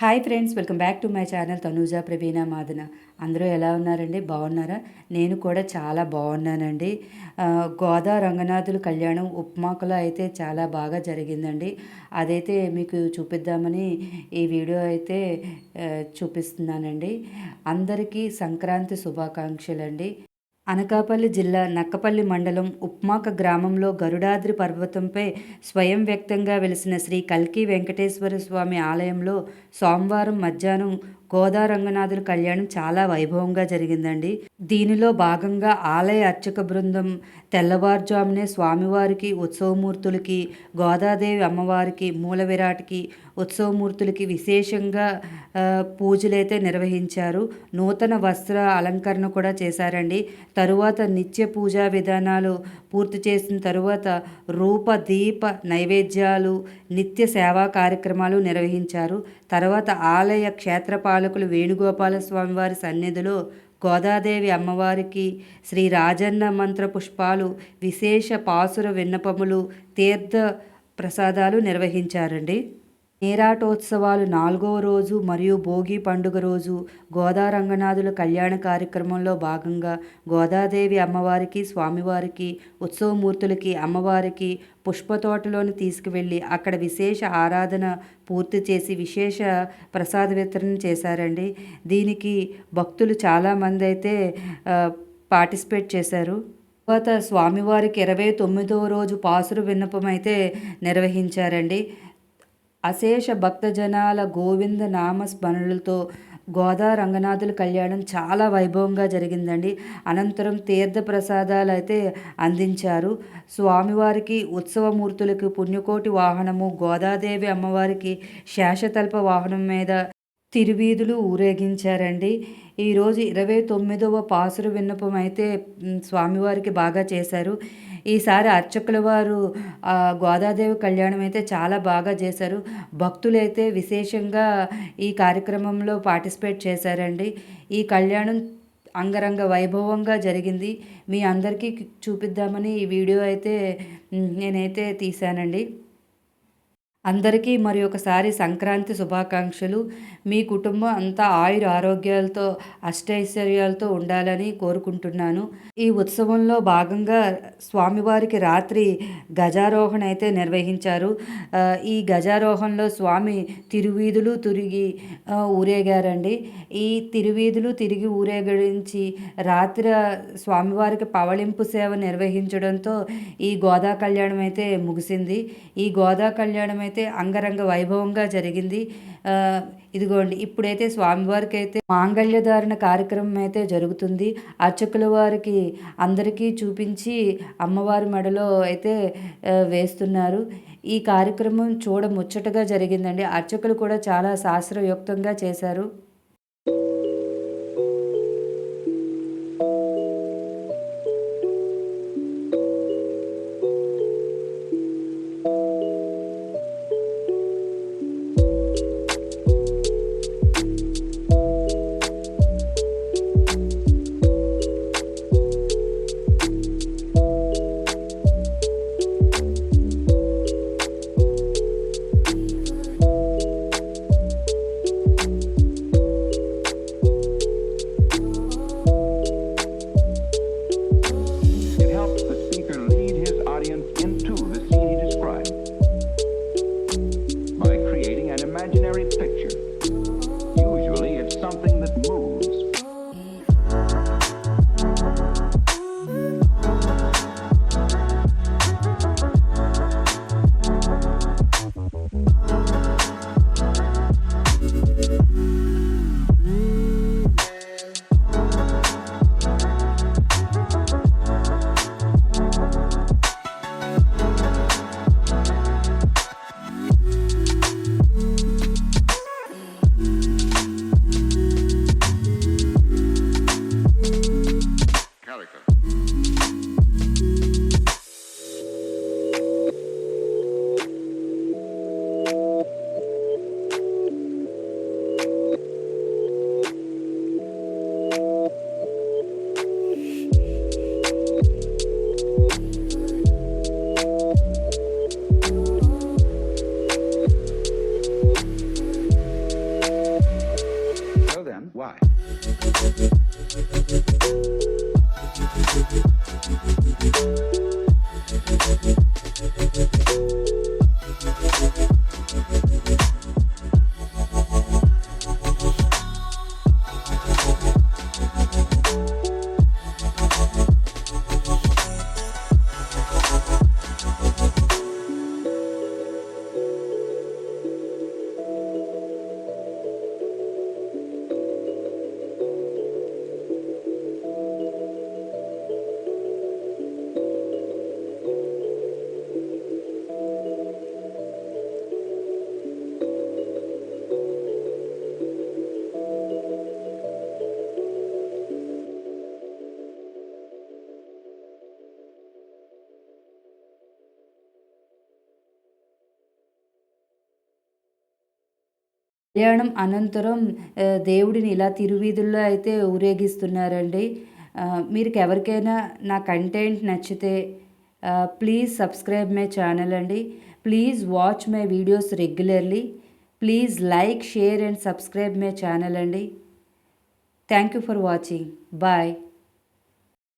Hi friends welcome back to my channel Tanuja Praveena Madana అందరూ ఎలా ఉన్నారండి? బాగున్నారా? నేను కూడా చాలా బాగున్నానండి. గోదా రంగనాథుల కళ్యాణం ఉప్మాకులో అయితే చాలా బాగా జరిగిందండి. అదైతే మీకు చూపిద్దామని ఈ వీడియో అయితే చూపిస్తున్నానండి. అందరికీ సంక్రాంతి శుభాకాంక్షలండి. అనకాపల్లి జిల్లా నక్కపల్లి మండలం ఉప్మాక గ్రామంలో గరుడాద్రి పర్వతంపై స్వయం వ్యక్తంగా వెలిసిన శ్రీ కల్కి వెంకటేశ్వర స్వామి ఆలయంలో సోమవారం మధ్యాహ్నం గోదా రంగనాథుల కళ్యాణం చాలా వైభవంగా జరిగిందండి. దీనిలో భాగంగా ఆలయ అర్చక బృందం తెల్లవారుజామునే స్వామివారికి ఉత్సవమూర్తులకి గోదాదేవి అమ్మవారికి మూల విరాట్కి ఉత్సవమూర్తులకి విశేషంగా పూజలైతే నిర్వహించారు. నూతన వస్త్ర అలంకరణ కూడా చేశారండి. తరువాత నిత్య పూజా విధానాలు పూర్తి చేసిన తరువాత రూప దీప నైవేద్యాలు నిత్య సేవా కార్యక్రమాలు నిర్వహించారు. తర్వాత ఆలయ క్షేత్రపాలకులు వేణుగోపాల స్వామివారి సన్నిధిలో గోదాదేవి అమ్మవారికి శ్రీ రాజన్న మంత్ర పుష్పాలు విశేష పాసుర విన్నపములు తీర్థ ప్రసాదాలు నిర్వహించారండి. నీరాటోత్సవాలు నాలుగవ రోజు మరియు భోగి పండుగ రోజు గోదా రంగనాథుల కళ్యాణ కార్యక్రమంలో భాగంగా గోదాదేవి అమ్మవారికి స్వామివారికి ఉత్సవమూర్తులకి అమ్మవారికి పుష్పతోటలోని తీసుకువెళ్ళి అక్కడ విశేష ఆరాధన పూర్తి చేసి విశేష ప్రసాద వితరణ చేశారండి. దీనికి భక్తులు చాలామంది అయితే పార్టిసిపేట్ చేశారు. తర్వాత స్వామివారికి ఇరవై తొమ్మిదవ రోజు పాసురు విన్నపం అయితే నిర్వహించారండి. అశేష భక్తజనాల గోవింద నామస్మరణలతో గోదా రంగనాథుల కళ్యాణం చాలా వైభవంగా జరిగిందండి. అనంతరం తీర్థ ప్రసాదాలు అయితే అందించారు. స్వామివారికి ఉత్సవమూర్తులకు పుణ్యకోటి వాహనము గోదాదేవి అమ్మవారికి శేషతల్ప వాహనం మీద తిరువీధులు ఊరేగించారండి. ఈరోజు ఇరవై తొమ్మిదవ పాసుర విన్నపం అయితే స్వామివారికి బాగా చేశారు. ఈసారి అర్చకుల వారు గోదాదేవి కళ్యాణం అయితే చాలా బాగా చేశారు. భక్తులైతే విశేషంగా ఈ కార్యక్రమంలో పార్టిసిపేట్ చేశారండి. ఈ కళ్యాణం అంగరంగ వైభవంగా జరిగింది. మీ అందరికీ చూపిద్దామని ఈ వీడియో అయితే నేనైతే తీశానండి. అందరికీ మరి ఒకసారి సంక్రాంతి శుభాకాంక్షలు. మీ కుటుంబం అంతా ఆయుర ఆరోగ్యాలతో అష్టైశ్వర్యాలతో ఉండాలని కోరుకుంటున్నాను. ఈ ఉత్సవంలో భాగంగా స్వామివారికి రాత్రి గజారోహణ అయితే నిర్వహించారు. ఈ గజారోహణలో స్వామి తిరువీధులు తిరిగి ఊరేగారండి. ఈ తిరువీధులు తిరిగి ఊరేగించి రాత్రి స్వామివారికి పవళింపు సేవ నిర్వహించడంతో ఈ గోదా కళ్యాణం అయితే ముగిసింది. ఈ గోదా కళ్యాణం అయితే అంగరంగ వైభవంగా జరిగింది. ఇదిగోండి ఇప్పుడైతే స్వామివారికి అయితే మాంగళ్యధారణ కార్యక్రమం అయితే జరుగుతుంది. అర్చకుల వారికి అందరికీ చూపించి అమ్మవారి మెడలో అయితే వేస్తున్నారు. ఈ కార్యక్రమం చూడ ముచ్చటగా జరిగిందండి. అర్చకులు కూడా చాలా శాస్త్రయుక్తంగా చేశారు. imaginary కళ్యాణం అనంతరం దేవుడిని ఇలా తిరువీధుల్లో అయితే ఊరేగిస్తున్నారండి. మీరు ఎవరికైనా నా కంటెంట్ నచ్చితే ప్లీజ్ సబ్స్క్రైబ్ మై ఛానల్ అండి. Please watch my videos regularly. Please like, share and subscribe my channel అండి. Thank you for watching. Bye.